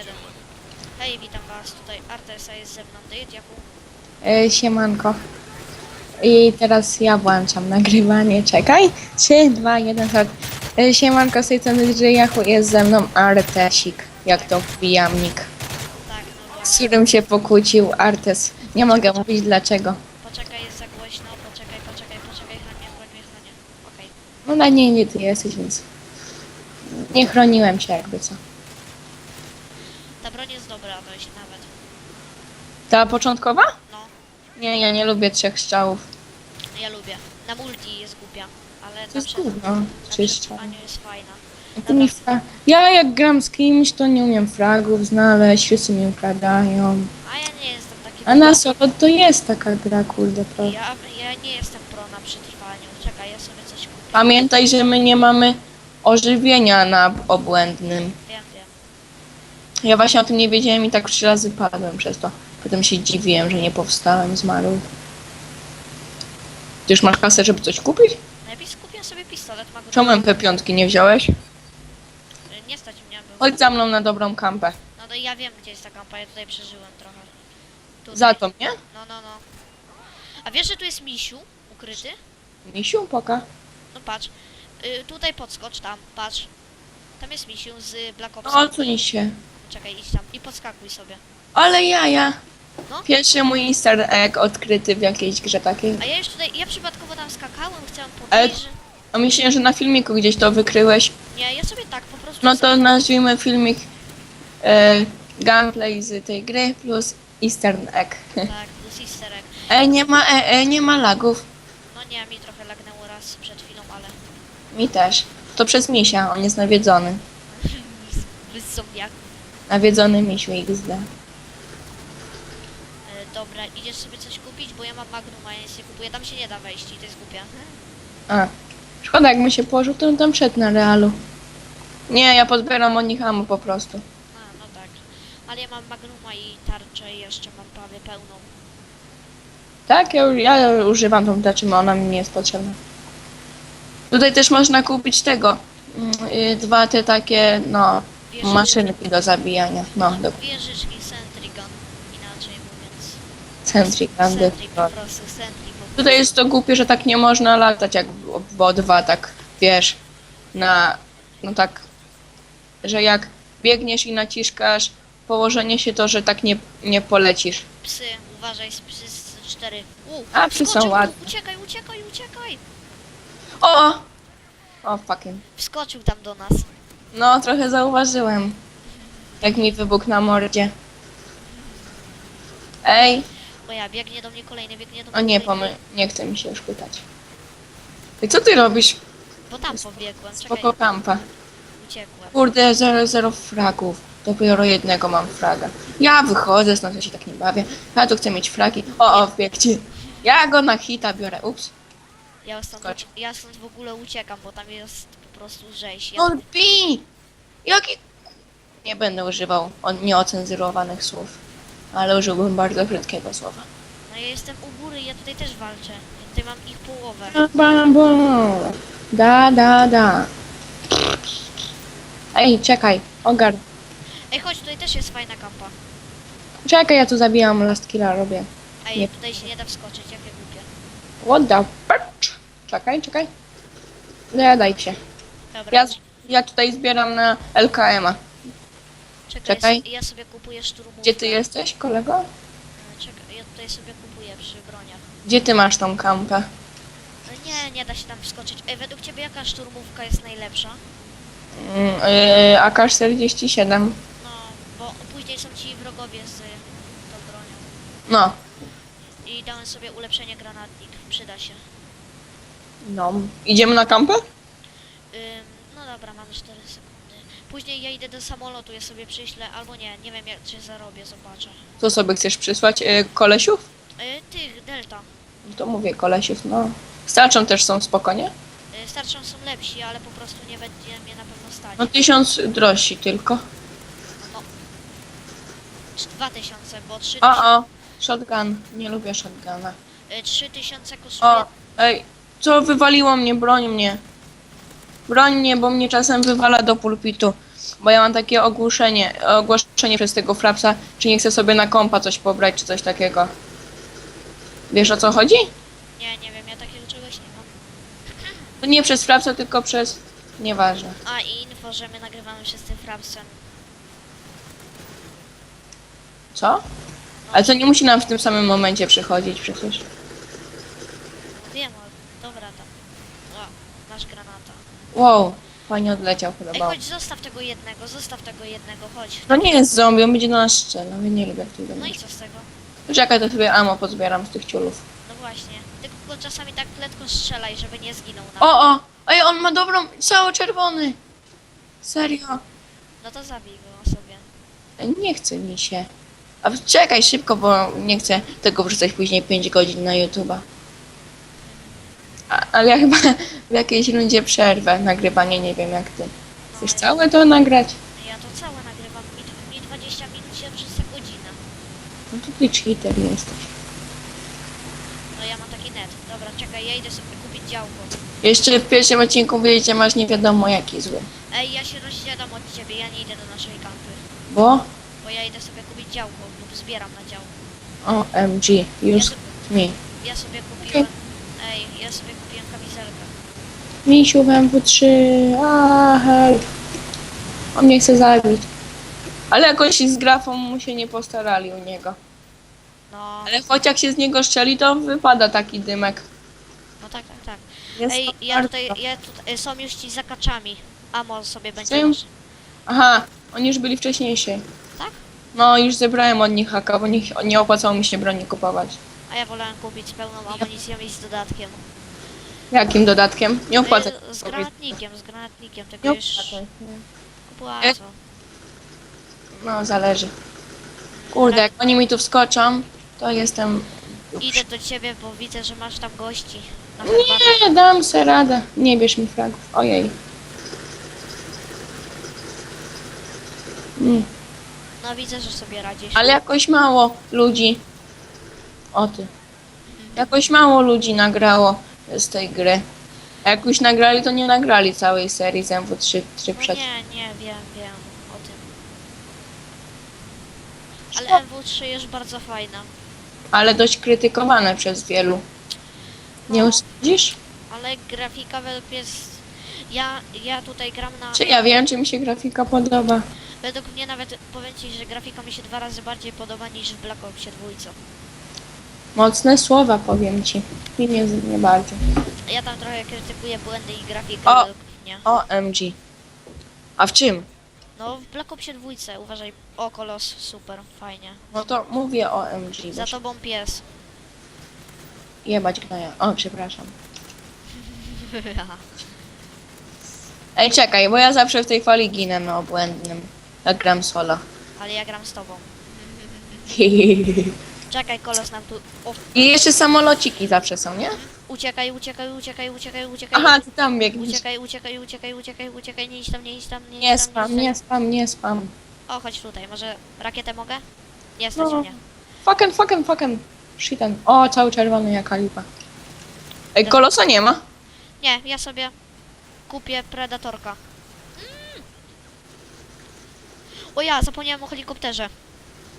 jeden. Hej, witam was, tutaj Artesa jest ze mną, Dejt Jaku. E, siemanko. I teraz ja włączam nagrywanie. Czekaj. 3, 2, 1, start. E, siemanko, z tej strony Yahoo jest ze mną Artesik. Jak to wbijam nick. Tak, no Z właśnie. którym się pokłócił Artes. Nie mogę mówić dlaczego. Poczekaj, jest za głośno, poczekaj, poczekaj, poczekaj, Hania, broń mnie, Hania. Okej. No na niej nie ty jesteś, więc nie chroniłem się jakby co. Ta broń jest dobra dość nawet. Ta początkowa? No, Nie, ja nie lubię trzech strzałów. ja lubię. Na multi jest głupia, ale To jest gówno. strzały. przetrwaniu jest fajna. Ty mi fra- Ja jak gram z kimś, to nie umiem fragów znaleźć, wszyscy mi ukradają. A ja nie jestem taki A na solo to jest taka gra, kurde, pro. Ja, ja nie jestem pro na przetrwaniu. Czekaj, ja sobie coś kupię. Pamiętaj, że my nie mamy ożywienia na obłędnym. Wiem, wiem. Ja właśnie o tym nie wiedziałem i tak trzy razy padłem przez to. Potem się dziwiłem, że nie powstałem z Maru. Ty już masz kasę, żeby coś kupić? Najpierw skupię sobie pistolet, ma go Czemu MP5 nie wziąłeś? Nie stać mnie, był. Chodź za mną na dobrą kampę. No to ja wiem, gdzie jest ta kampa, ja tutaj przeżyłem trochę. Tutaj. Za to mnie? No, no, no. A wiesz, że tu jest misiu ukryty? Misiu, poka. No patrz. Y, tutaj podskocz, tam, patrz. Tam jest misiu z Black Opsa. No, odsuń się. Czekaj, idź tam i podskakuj sobie. Ale jaja. No. Pierwszy mój easter egg odkryty w jakiejś grze takiej. A ja już tutaj, ja przypadkowo tam skakałem, chciałem Ale- powiedzieć, że... A myślałem, że na filmiku gdzieś to wykryłeś. Nie, ja sobie tak po prostu... No to nazwijmy filmik e, gameplay z tej gry plus easter egg. Tak, plus easter egg. E, nie ma, e, e, nie ma lagów. No nie, mi trochę lagnęło raz przed chwilą, ale... Mi też. To przez misia, on jest nawiedzony. Bez zombiaków. Nawiedzony misiu XD. Dobra, idziesz sobie coś kupić, bo ja mam Magnum, a ja nic nie kupuję. Tam się nie da wejść i to jest głupia. A. Szkoda, jak mi się położył, to on tam szedł na realu. Nie, ja podbieram od nich ammo po prostu. A, no tak. Ale ja mam Magnuma i tarczę i jeszcze mam prawie pełną. Tak, ja, ja używam tą tarczę, bo ona mi nie jest potrzebna. Tutaj też można kupić tego. mm, y, Dwa te takie, no, Wieżyczki- maszynki do zabijania. No, do Wieżyczki. Centric po prostu, po prostu. Tutaj jest to głupie, że tak nie można latać jak w w O2, tak wiesz, na, no tak, że jak biegniesz i naciskasz położenie się, to że tak nie, nie polecisz. Psy, uważaj, psy z cztery. U, A, psy są wskoczył ładne. Uciekaj, uciekaj, uciekaj! O! O, fucking. Wskoczył tam do nas. No, trochę zauważyłem, jak mi wybuchł na mordzie. Ej, Bo ja, biegnie do mnie kolejny, biegnie do mnie o nie, kolejny. pomy, nie chce mi się już pytać. I co ty robisz? Bo tam pobiegłem, czekaj, Spoko kampa. uciekłem. Kurde, zero, zero fragów. Dopiero jednego mam fraga. Ja wychodzę, stąd ja się tak nie bawię. Ja tu chcę mieć fragi. O, o, wbiegcie. Ja go na hita biorę. Ups. Ja stąd, Skocz. ja stąd w ogóle uciekam, bo tam jest po prostu rzeź. Ja, No bi! Jaki... Nie będę używał on nieocenzurowanych słów. Ale użyłbym bardzo krótkiego słowa. no ja jestem u góry, ja tutaj też walczę. Ja tutaj mam ich połowę. Bambo. Da, da, da. Ej, czekaj. Ogar. Ej, chodź, tutaj też jest fajna kampa. Czekaj, ja tu zabijam last killa, robię. Ej, Nie. tutaj się nie da wskoczyć, jakie głupie. What the fuck? Czekaj, czekaj. Nie daj się. Dobra, Ja, ja tutaj zbieram na LKM-a. Czekaj, czekaj. Ja sobie kupuję szturmówkę. Gdzie ty jesteś, kolego? E, Czekaj, ja tutaj sobie kupuję przy broniach. Gdzie ty masz tą kampę? E, Nie, nie da się tam wskoczyć. Ej, według ciebie jaka szturmówka jest najlepsza? Mm, Yy, AK-47. No, bo później są ci wrogowie z tą bronią. No. I dałem sobie ulepszenie granatnik, przyda się. No. Idziemy na kampę? Ym, no dobra, mamy 4 sekundy. Później ja idę do samolotu, ja sobie przyślę, albo nie, nie wiem jak, czy zarobię, zobaczę. Co sobie chcesz przysłać? Yy, kolesiów? Y, tych, Delta. No to mówię kolesiów, no. Starczą też są spokojnie? Y, starczą są lepsi, ale po prostu nie będzie mnie na pewno stać. No tysiąc drożsi tylko. No. 2000, bo 3000 O, o. Shotgun. Nie lubię shotguna. y, 3000 kosztuje. O, ej. Co wywaliło mnie? Broń mnie. Broń mnie, bo mnie czasem wywala do pulpitu. bo ja mam takie ogłoszenie, ogłoszenie przez tego Frapsa, czy nie chcę sobie na kompa coś pobrać, czy coś takiego. Wiesz o co chodzi? Nie, nie wiem, ja takiego czegoś nie mam. To nie przez Frapsa, tylko przez... Nieważne. A i info, że my nagrywamy się z tym frapsem. Co? Ale to nie musi nam w tym samym momencie przychodzić przecież. No wiem, ale dobra tam. O, masz granata. Wow, fajnie odleciał, Ej, podobało. chodź, zostaw tego jednego, zostaw tego jednego, chodź. To nie jest zombie, on będzie do nas strzelał. Ja nie lubię jak to No i co z tego? Czekaj, to sobie ammo pozbieram z tych ciulów. No właśnie. Tylko go czasami tak letko strzelaj, żeby nie zginął nam. O, o! Ej, on ma dobrą... Cały czerwony! Serio? No to zabij go sobie. Ej, Nie chce mi się. A czekaj szybko, bo nie chcę tego wrzucać później 5 godzin na YouTube'a. A- Ale ja chyba w jakiejś rundzie przerwę nagrywanie, nie wiem jak ty. Chcesz całe to nagrać? Ja to całe nagrywam. Mi, mi 20 minut się wrzuca godzinę. No to ty cheater jesteś. No ja mam taki net. Dobra, czekaj, ja idę sobie kupić działko. Jeszcze w pierwszym odcinku wyjdzie masz nie wiadomo jaki zły. Ej, ja się rozsiadam od ciebie, ja nie idę do naszej kampy. Bo? Bo ja idę sobie kupić działko lub zbieram na działko. OMG, Ja, już so, mi. ja sobie kupiłem... Ej, ja sobie kupiłem kamizelkę. Misiu w MW3, a help. On mnie chce zabić. Ale jakoś z grafą mu się nie postarali u niego. No, Ale choć jak się z niego strzeli, to wypada taki dymek. no tak, tak, tak. Jest Ej, to ja bardzo- tutaj, ja tutaj, są już ci zakaczami. Amo sobie będzie. Aha, oni już byli wcześniejsi. Tak? No, już zebrałem od nich haka, bo nie, nie opłacało mi się broni kupować. A ja wolałem kupić pełną amunicją i z dodatkiem. Jakim dodatkiem? Nie opłaca No, się z granatnikiem, z granatnikiem, Nie tego już opłaca opłacą. No, zależy. Kurde, jak oni mi tu wskoczą, to jestem... Idę do ciebie, bo widzę, że masz tam gości. Na herbatę. Nie, dam se radę. Nie bierz mi fragów. Ojej. Mm. No widzę, że sobie radzisz. Ale jakoś mało ludzi. O ty. Jakoś mało ludzi nagrało z tej gry. A jak już nagrali, to nie nagrali całej serii z MW3 3 No przed. nie, nie, wiem, wiem o tym. Ale MW3 jest bardzo fajna. Ale dość krytykowane przez wielu. Nie No. usądzisz? Ale grafika według jest... Ja, ja tutaj gram na... Czy ja wiem, czy mi się grafika podoba? Według mnie nawet powiem ci, że grafika mi się dwa razy bardziej podoba niż w Black Opsie 2. Mocne słowa powiem ci. I nie, nie bardzo. Ja tam trochę krytykuję błędy i grafikę O! według mnie. OMG. A w czym? No w Black Opsie 2, uważaj. O, kolos, super, fajnie. No to mówię OMG. Za się tobą pies. jebać gnoja. O, przepraszam. Ej, czekaj, bo ja zawsze w tej fali ginę na obłędnym. Jak gram solo. Ale ja gram z tobą. Czekaj, kolos nam tu... O, I jeszcze samolociki zawsze są, nie? uciekaj, uciekaj, uciekaj, uciekaj, uciekaj. Aha, ty tam biegniesz. Uciekaj, uciekaj, uciekaj, uciekaj, uciekaj, nie idź tam, nie idź tam, nie idź Nie tam, spam, nie spam, nie spam. O, chodź tutaj, może rakietę mogę? Nie stać No. mnie. Fucking, fucking, fucking. Shitan. O, cały czerwony jak lipa. Ej, kolosa nie ma. Nie, ja sobie kupię Predatorka. Mm. O ja, zapomniałem o helikopterze.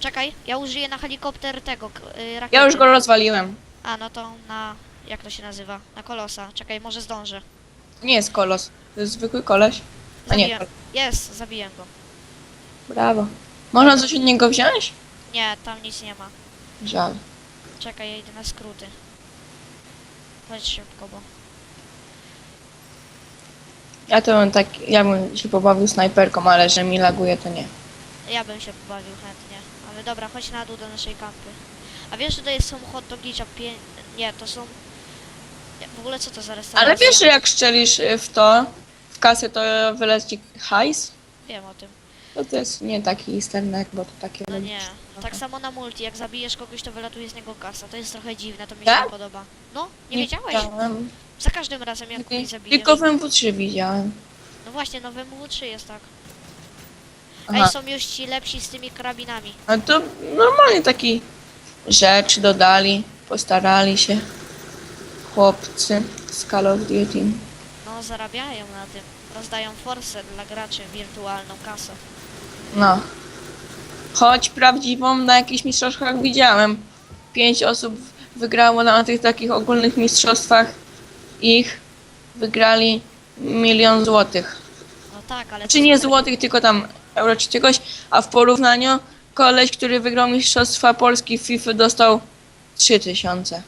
Czekaj, ja użyję na helikopter tego, y, rakiety. Ja już go rozwaliłem. A, no to na... jak to się nazywa? Na kolosa. Czekaj, może zdążę. To nie jest kolos. To jest zwykły koleś. A nie. Jest, zabiłem go. Brawo. Można coś od niego wziąć? Nie, tam nic nie ma. Żal. Czekaj, ja idę na skróty. Chodź szybko, bo... Ja to bym tak, ja bym się pobawił snajperką, ale że mi laguje, to nie. Ja bym się pobawił chętnie. Ale dobra, chodź na dół do naszej kampy. A wiesz, że jest są hot dogicza pię... Nie, to są... Nie, W ogóle co to za restauracja? Ale wiesz, że jak szczelisz y, w to, w kasę, to wyleci hajs? Wiem o tym. To to jest nie taki sternek, bo to takie... No nie. Tak samo na multi, jak zabijesz kogoś, to wylatuje z niego kasa. To jest trochę dziwne, to mi się Tak? nie podoba. No, nie, wiedziałeś? widziałem. Za każdym razem, jak kogoś zabijesz. Tylko w MW3 widziałem. No właśnie, no w MW3 jest tak. Aha. Ej, są już ci lepsi z tymi karabinami. A to normalnie taki rzecz dodali, postarali się chłopcy z Call of Duty. No, zarabiają na tym. rozdają forsę dla graczy, wirtualną kasę. No. Choć prawdziwą na jakichś mistrzostwach widziałem. Pięć osób wygrało na tych takich ogólnych mistrzostwach. Ich wygrali milion złotych. No tak, ale... Czy to nie złotych, tylko tam euro czy czegoś. A w porównaniu koleś, który wygrał mistrzostwa Polski w FIFA dostał 3000.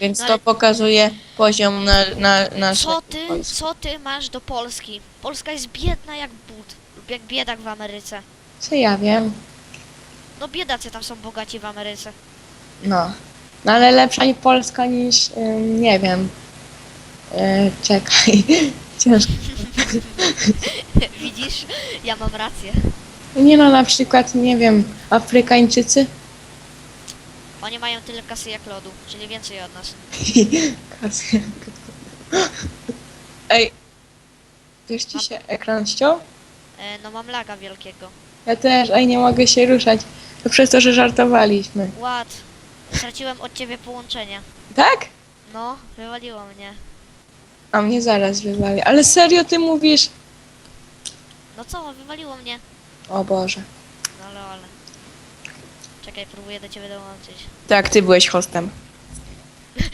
Więc No to ale- pokazuje poziom na, na, naszej Co ty, Polski. co ty masz do Polski? Polska jest biedna jak but, lub jak biedak w Ameryce. Co ja wiem? No biedacy tam są bogaci w Ameryce. No. No ale lepsza niż Polska niż, ym, nie wiem. E, czekaj. Ciężko. Widzisz? Ja mam rację. Nie no, na przykład, nie wiem, Afrykańczycy. Oni mają tyle kasy jak lodu, czyli więcej od nas. Kasy. Ej. Też ci się ekran ściął? E, no mam laga wielkiego. Ja też, ej, nie mogę się ruszać. To przez to, że żartowaliśmy. Ład. Straciłem od ciebie połączenie. Tak? No, wywaliło mnie. A mnie zaraz wywali. Ale serio ty mówisz? No co, wywaliło mnie. O Boże. No lol. Czekaj, próbuję do ciebie dołączyć. Tak, ty byłeś hostem.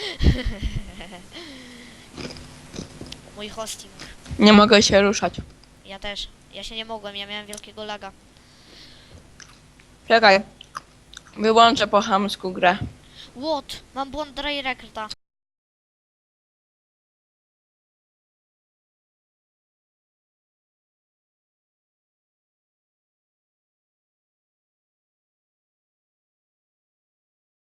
Mój hosting. Nie mogę się ruszać. Ja też. Ja się nie mogłem, ja miałem wielkiego laga. Czekaj. Wyłączę po chamsku grę. What? Mam błąd Dry Rekrta.